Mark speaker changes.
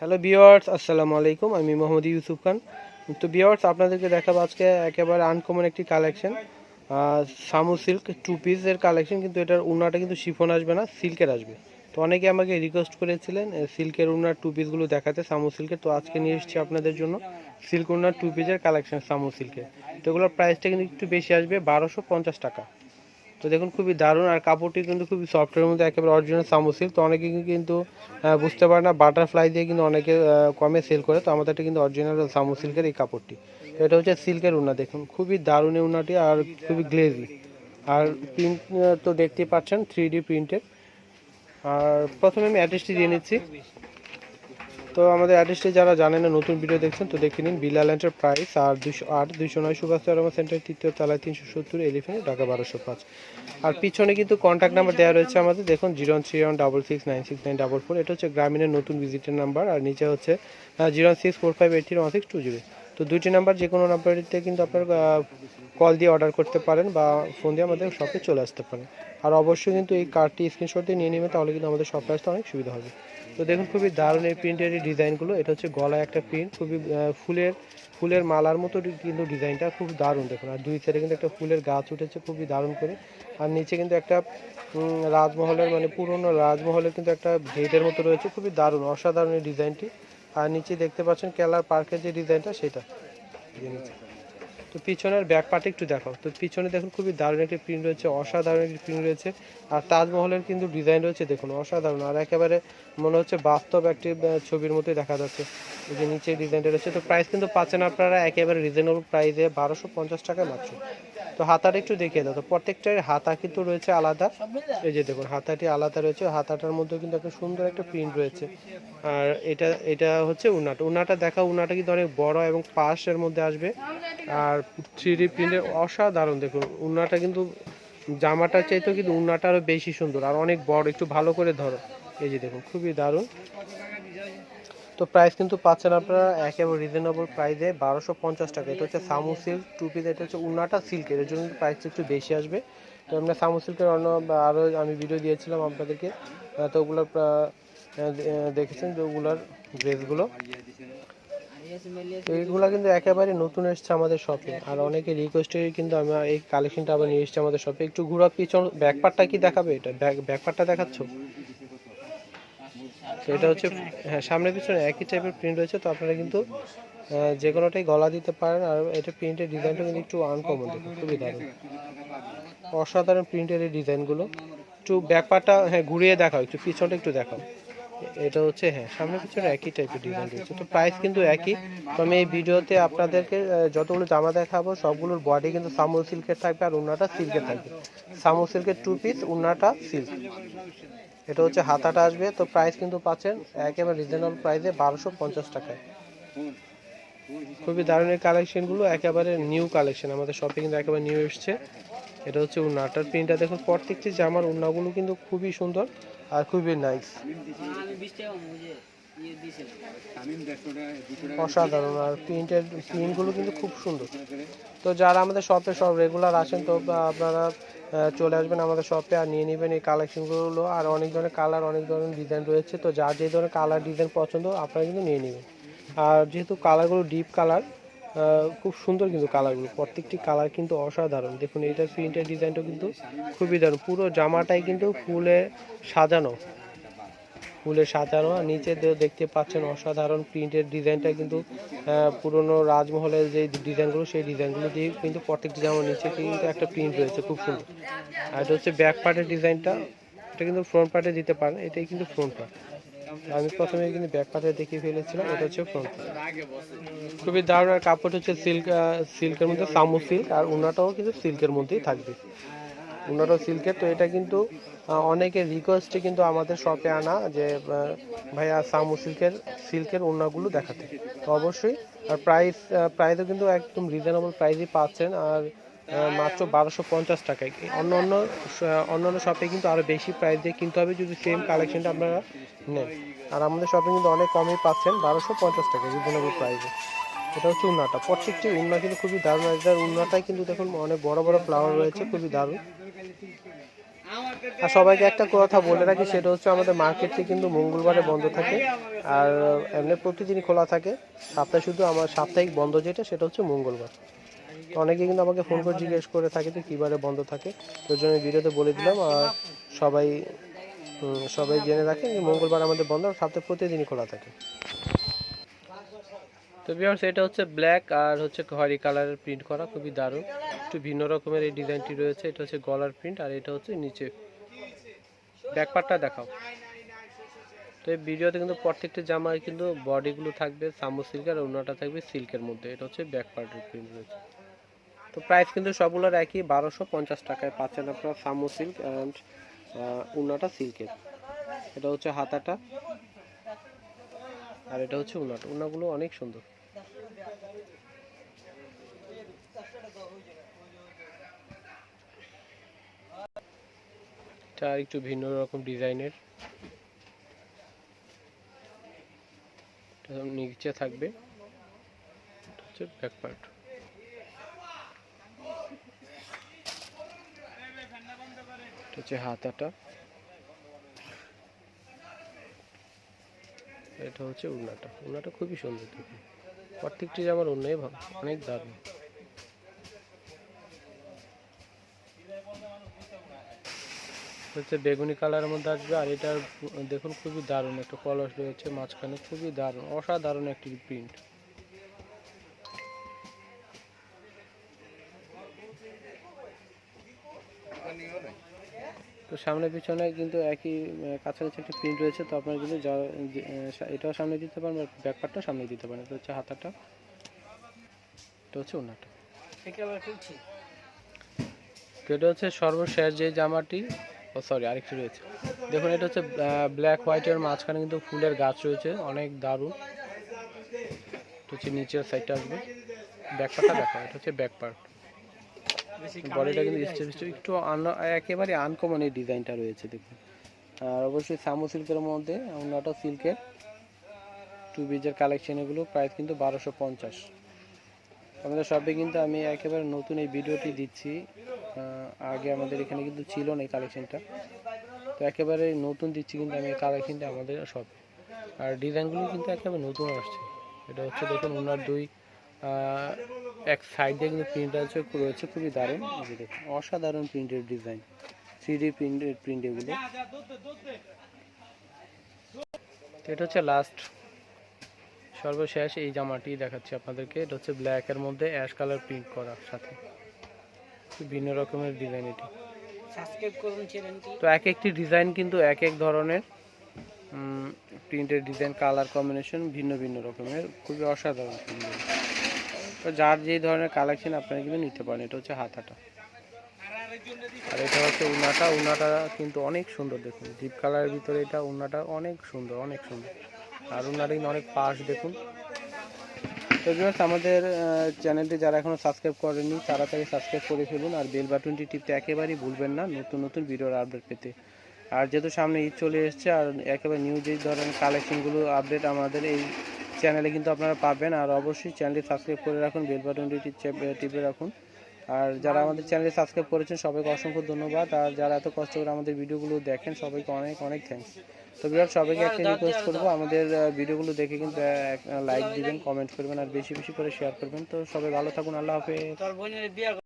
Speaker 1: Hello বিওয়ার্স আসসালামু আলাইকুম আমি মোহাম্মদ ইউসুফ খান। তো বিওয়ার্স আপনাদেরকে দেখাবো আজকে একেবারে আনকমন একটি কালেকশন সামু সিল্ক টু পিসের কালেকশন কিন্তু এটার উন্নাটা কিন্তু শিফন আসবে না, সিল্কের আসবে। তো অনেকে আমাকে রিকোয়েস্ট করেছিলেন সিল্কের উন্নার টু পিসগুলো দেখাতে সামু সিল্কের তো আজকে নিয়ে এসেছি আপনাদের জন্য সিল্ক উন্নার টু পিসের কালেকশন সামু সিল্কের তো এগুলোর প্রাইসটা কিন্তু একটু বেশি আসবে, বারোশো পঞ্চাশ টাকা। তো দেখুন খুবই দারুণ, আর কাপড়টি কিন্তু খুবই সফটের মধ্যে একেবারে অরিজিনাল সামুসিল। তো অনেকে কিন্তু বুঝতে পারে না বাটারফ্লাই দিয়ে কিন্তু অনেকে কমে সেল করে। তো আমাদের এটা কিন্তু অরিজিনাল সামুসিল্কের এই কাপড়টি। এটা হচ্ছে সিল্কের উন্না, দেখুন, খুবই দারুণ এই উন্নাটি, আর খুবই গ্লেজি আর প্রিন্ট তো দেখতেই পাচ্ছেন থ্রি ডি প্রিন্টের আর প্রথমে আমি অ্যাড্রেসটি দিয়ে নিচ্ছি। তো আমাদের অ্যাড্রেসটি যারা জানেন না, নতুন ভিডিও দেখছেন, তো দেখে নিন বিলাল প্রাইস আর দুশো আট দুশো নয় সুভাষ সেন্টার তৃতীয় তলায় তিনশো সত্তর এলিফেন্ট ঢাকা বারোশো পাঁচ। আর পিছনে কিন্তু কন্ট্যাক্ট নাম্বার দেওয়া রয়েছে আমাদের, দেখুন zero three one double six nine six nine double four এটা হচ্ছে গ্রামীণের নতুন ভিজিটের নাম্বার আর নিচে হচ্ছে zero six four five eight three one six two zero তো দুইটি নাম্বার যে কোনো নাম্বারটিতে কিন্তু আপনার কল দিয়ে অর্ডার করতে পারেন বা ফোন দিয়ে আমাদের শপে চলে আসতে পারেন। আর অবশ্যই কিন্তু এই কার্ডটি স্ক্রিনশট দিয়ে নিয়ে নেবেন, তাহলে কিন্তু আমাদের শপে আসতে অনেক সুবিধা হবে। তো দেখুন, খুবই দারুণ এই প্রিন্টের এই ডিজাইনগুলো এটা হচ্ছে গলায় একটা প্রিন্ট খুবই ফুলের ফুলের মালার মতো কিন্তু ডিজাইনটা খুব দারুণ দেখুন। আর দুই সাইডে কিন্তু একটা ফুলের গাছ উঠেছে, খুবই দারুণ করে। আর নিচে কিন্তু একটা রাজমহলের মানে পুরনো রাজমহলের কিন্তু একটা গেটের মতো রয়েছে, খুবই দারুণ, অসাধারণ এই ডিজাইনটি আর নিচে দেখতে পাচ্ছেন, কেলার পার্কের যে ডিজাইনটা সেটা। তো পিছনের ব্যাক পার্টে একটু দেখো তো পিছনে দেখুন খুবই দারুণ একটি প্রিন্ট রয়েছে, অসাধারণ একটি প্রিন্ট রয়েছে। আর তাজমহলের কিন্তু ডিজাইন রয়েছে, দেখুন, অসাধারণ। আর একেবারে মনে হচ্ছে বাস্তব একটি ছবির মতোই দেখা যাচ্ছে। এই যে নিচে ডিজাইনটা রয়েছে, তো প্রাইস কিন্তু পাচ্ছেন আপনারা একেবারে রিজনেবল প্রাইসে বারোশো পঞ্চাশ টাকায় মাত্র। তো হাতাটা একটু দেখিয়ে দাও। তো প্রত্যেকটার হাতা কিন্তু রয়েছে আলাদা। এই যে দেখুন, হাতাটি আলাদা রয়েছে। হাতাটার মধ্যে কিন্তু একটা সুন্দর একটা প্রিন্ট রয়েছে। আর এটা এটা হচ্ছে উনাটা। উনাটা দেখা, উনাটা কিন্তু অনেক বড় এবং পাশের মধ্যে আসবে। আর থ্রি ডি প্রিন্টের অসাধারণ, দেখুন। উন্নাটা কিন্তু, জামাটার চাইতেও কিন্তু উনাটা আরও বেশি সুন্দর। আর অনেক বড়, একটু ভালো করে ধরো। এই যে দেখুন, খুবই দারুণ। তো প্রাইস কিন্তু পাচ্ছেন আপনারা একেবারে রিজনেবল প্রাইসে বারোশো পঞ্চাশ টাকা। এটা হচ্ছে সামু সিল্ক টু পিস এটা হচ্ছে উন্নাটা সিল্কের এর জন্য প্রাইস একটু বেশি আসবে। তো আমরা সামু সিল্কের অন্য আরও আমি ভিডিও দিয়েছিলাম আপনাদেরকে। তো ওগুলো দেখেছেন যে ওগুলোর ড্রেসগুলো এইগুলা কিন্তু একেবারে নতুন এসছে আমাদের শপে আর অনেকে রিকোয়েস্টে কিন্তু আমরা এই কালেকশনটা আবার নিয়ে এসেছি আমাদের শপে একটু ঘুরা পিছন ব্যাকপার্টটা কি দেখাবে এটা? ব্যাক ব্যাকপার্টটা দেখাচ্ছ? এটা হচ্ছে হ্যাঁ সামনে পিছনে একই টাইপের প্রিন্ট রয়েছে তো আপনারা কিন্তু যে কোনোটাই গলা দিতে পারেন আর এটা প্রিন্টের ডিজাইনটা কিন্তু একটু আনকমন খুবই দারুণ। অসাধারণ প্রিন্টের এই ডিজাইনগুলো একটু ব্যাপারটা হ্যাঁ ঘুরিয়ে দেখাও একটু পিছনটা একটু দেখাও। এটা হচ্ছে হ্যাঁ সামনে পিছনে একই টাইপের ডিজাইন রয়েছে তো প্রাইস কিন্তু একই। তো আমি এই ভিডিওতে আপনাদেরকে যতগুলো জামা দেখাবো সবগুলোর বডি কিন্তু সামুল সিল্কের থাকবে আর উন্নাটা সিল্কের থাকবে। সামুল সিল্কের টু পিস উন্নাটা সিল্ক এটা হচ্ছে হাতাটা আসবে, তো প্রাইস কিন্তু পাচ্ছেন একেবারে রিজনেবল প্রাইসে বারোশো পঞ্চাশ টাকায়। খুবই দারুণ কালেকশনগুলো একেবারে নিউ কালেকশন আমাদের শপে কিন্তু একেবারে নিউ এসছে। এটা হচ্ছে উন্নাটার প্রিন্টটা দেখুন, প্রত্যেকটি জামার উন্নাগুলো কিন্তু খুবই সুন্দর আর খুবই নাইস অসাধারণ, আর প্রিন্টের প্রিন্টগুলো কিন্তু খুব সুন্দর। তো যারা আমাদের শপে সব রেগুলার আসেন, তো আপনারা চলে আসবেন আমাদের শপে আর নিয়ে নেবেন এই কালেকশনগুলো আর অনেক ধরনের কালার অনেক ধরনের ডিজাইন রয়েছে। তো যার যে ধরনের কালার ডিজাইন পছন্দ, আপনারা কিন্তু নিয়ে নেবেন। আর যেহেতু কালারগুলো ডিপ কালার খুব সুন্দর কিন্তু কালারগুলো প্রত্যেকটি কালার কিন্তু অসাধারণ। দেখুন, এইটার প্রিন্টের ডিজাইনটা কিন্তু খুবই দারুণ। পুরো জামাটাই কিন্তু ফুলে সাজানো। ফুলে সাজানো। নিচে দেখতে পাচ্ছেন অসাধারণ প্রিন্টের ডিজাইনটা কিন্তু পুরনো রাজমহলের যে ডিজাইনগুলো, সেই ডিজাইনগুলো দিয়ে কিন্তু প্রত্যেকটি জামার নিচে কিন্তু একটা প্রিন্ট রয়েছে, খুব সুন্দর। আর এটা হচ্ছে ব্যাক পার্টের ডিজাইনটা। এটা কিন্তু ফ্রন্ট পার্টে দিতে পারেন, এটাই কিন্তু ফ্রন্ট পার্ট আমি প্রথমে কিন্তু ব্যাক পার্টে দেখিয়ে ফেলেছিলাম, এটা হচ্ছে ফ্রন্ট খুবই দারুণ আর কাপড় হচ্ছে সিল্ক সিল্কের মধ্যে সামু সিল্ক আর উনাটাও কিন্তু সিল্কের মধ্যেই থাকবে। উনাটাও সিল্কের, তো এটা কিন্তু অনেকের রিকোয়েস্টে কিন্তু আমাদের শপে আনা যে ভাইয়া সামু সিল্কের সিল্কের ওড়নাগুলো দেখাতে। তো অবশ্যই, আর প্রাইস প্রাইসও কিন্তু একদম রিজনেবল প্রাইসই পাচ্ছেন, আর মাত্র বারোশো পঞ্চাশ টাকায়। অন্য অন্য অন্য শপে কিন্তু আরও বেশি প্রাইস দিয়ে কিনতে হবে, যদি সেম কালেকশনটা আপনারা নেন। আর আমাদের শপে কিন্তু অনেক কমই পাচ্ছেন, বারোশো পঞ্চাশ টাকা রিজনেবল প্রাইসে এটা হচ্ছে উন্নাটা। প্রত্যেকটি উন্না কিন্তু খুবই দারুণ, আর এটার উন্নাটাই কিন্তু দেখুন অনেক বড় বড় ফ্লাওয়ার রয়েছে, খুবই দারুণ। আর সবাইকে একটা কথা বলে রাখি, সেটা হচ্ছে আমাদের মার্কেটটি কিন্তু মঙ্গলবারে বন্ধ থাকে, আর এমনি প্রতিদিনই খোলা থাকে। সপ্তাহে শুধু আমার সাপ্তাহিক বন্ধ যেটা, সেটা হচ্ছে মঙ্গলবার। অনেকে কিন্তু আমাকে ফোন করে জিজ্ঞেস করে থাকে যে কীবারে বন্ধ থাকে ওই জন্য ভিডিওতে বলে দিলাম, আর সবাই সবাই জেনে রাখেন যে মঙ্গলবার আমাদের বন্ধ, আর সপ্তাহে প্রতিদিনই খোলা থাকে। তো বিয়ার্স এটা হচ্ছে ব্ল্যাক আর হচ্ছে খয়েরি কালারের প্রিন্ট করা, খুবই দারুণ। একটু ভিন্ন রকমের এই ডিজাইনটি রয়েছে, এটা হচ্ছে গলার প্রিন্ট আর এটা হচ্ছে নিচে। ব্যাক পার্টটা দেখাও। তো এই ভিডিওতে কিন্তু প্রত্যেকটা জামায় কিন্তু বডিগুলো থাকবে, সামু সিল্ক আর অন্যটা থাকবে সিল্কের মধ্যে, এটা হচ্ছে ব্যাক পার্টের প্রিন্ট রয়েছে। তো প্রাইস কিন্তু সবগুলোর একই, বারোশো পঞ্চাশ টাকায় পাচ্ছেন আপনারা সামু সিল্ক অ্যান্ড উন্নাটা সিল্কের। এটা হচ্ছে হাতাটা, আর এটা হচ্ছে উন্নাটা উন্নাগুলো অনেক সুন্দর। এটা একটু ভিন্ন রকম ডিজাইনের। নিচে থাকবে। হচ্ছে হচ্ছে হাতাটা। এটা হচ্ছে উন্নাটা উন্নাটা খুবই সুন্দর দেখুন প্রত্যেকটি জামার অন্যই ভালো অনেক দারুণ। হচ্ছে বেগুনি কালারের মধ্যে আসবে, আর এটার দেখুন খুবই দারুণ একটা কলস রয়েছে, মাঝখানে খুবই দারুণ, অসাধারণ একটি প্রিন্ট তো সামনে পিছনে কিন্তু একই কাছাকাছি একটা প্রিন্ট রয়েছে তো আপনারা কিন্তু যা এটাও সামনে দিতে পারেন ব্যাকপারটাও সামনে দিতে পারেন এটা হচ্ছে হাতাটা এটা হচ্ছে ওনাটা তো এটা হচ্ছে সর্বশেষ যে জামাটি ও সরি আরেকটি রয়েছে। দেখুন এটা হচ্ছে ব্ল্যাক হোয়াইটের মাঝখানে কিন্তু ফুলের গাছ রয়েছে অনেক দারুণ। হচ্ছে নিচের সাইডটা আসবে। ব্যাক পার্টটা দেখা এটা হচ্ছে ব্যাক পার্ট বডিটা কিন্তু স্টেপ স্টেপ একটু আন- একেবারে আনকমন এই ডিজাইনটা রয়েছে দেখুন। আর অবশ্যই সামু সিল্কের মধ্যে অন্যটা সিল্কের টু বিজের কালেকশন এগুলো প্রাইস কিন্তু বারোশো পঞ্চাশ। আমাদের শপে কিন্তু আমি একেবারে নতুন এই ভিডিওটি দিচ্ছি। আগে আমাদের এখানে কিন্তু ছিল না এই কালেকশনটা তো একেবারে নতুন দিচ্ছি কিন্তু আমি এই কালেকশনটা আমাদের শপে আর ডিজাইনগুলো কিন্তু একেবারে নতুন আসছে। এটা হচ্ছে দেখুন ওনার দুই এক সাইড দিয়ে কিন্তু প্রিন্ট আছে রয়েছে খুবই দারুণ। দেখুন অসাধারণ প্রিন্টের ডিজাইন থ্রি ডি প্রিন্টের প্রিন্ট এগুলো। এটা হচ্ছে লাস্ট সর্বশেষ এই জামাটি দেখাচ্ছি আপনাদেরকে। এটা হচ্ছে ব্ল্যাকের মধ্যে অ্যাশ কালার প্রিন্ট করা সাথে। ভিন্ন রকমের ডিজাইন এটি।
Speaker 2: সাবস্ক্রাইব করুন চ্যানেলটি
Speaker 1: তো এক একটি ডিজাইন কিন্তু এক এক ধরনের প্রিন্টের ডিজাইন কালার কম্বিনেশন ভিন্ন ভিন্ন রকমের। খুবই অসাধারণ সুন্দর। তো যার যেই ধরনের কালেকশন আপনারা কিন্তু নিতে পারেন, এটা হচ্ছে হাতাটা। আর এটা হচ্ছে উনাটা উনাটা কিন্তু অনেক সুন্দর দেখুন। ডিপ কালারের ভিতরে এটা, উনাটা অনেক সুন্দর অনেক সুন্দর। আর উনাটা কিন্তু অনেক পাশ দেখুন। তো ভিউয়ার্স আমাদের চ্যানেলটি যারা এখনও সাবস্ক্রাইব করেনি তাড়াতাড়ি সাবস্ক্রাইব করে ফেলুন আর বেল বাটনটি টিপতে একেবারেই ভুলবেন না নতুন নতুন ভিডিওর আপডেট পেতে। আর যেহেতু সামনে ঈদ চলে এসেছে, আর একেবারে নিউ যে ধরনের কালেকশনগুলো আপডেট আমাদের এই চ্যানেলে কিন্তু আপনারা পাবেন, আর অবশ্যই চ্যানেলটি সাবস্ক্রাইব করে রাখুন বেল বাটনটি টিপ- রাখুন। আর যারা আমাদের চ্যানেলে সাবস্ক্রাইব করেছেন, সবাইকে অসংখ্য ধন্যবাদ। আর যারা এত কষ্ট করে আমাদের ভিডিওগুলো দেখেন, সবাইকে অনেক অনেক থ্যাঙ্কস তো বিরাট সবাইকে একটা রিকোয়েস্ট করব, আমাদের ভিডিওগুলো দেখে কিন্তু লাইক দিবেন কমেন্ট করবেন, আর বেশি বেশি করে শেয়ার করবেন। তো সবাই ভালো থাকুন, আল্লাহ হাফেজ।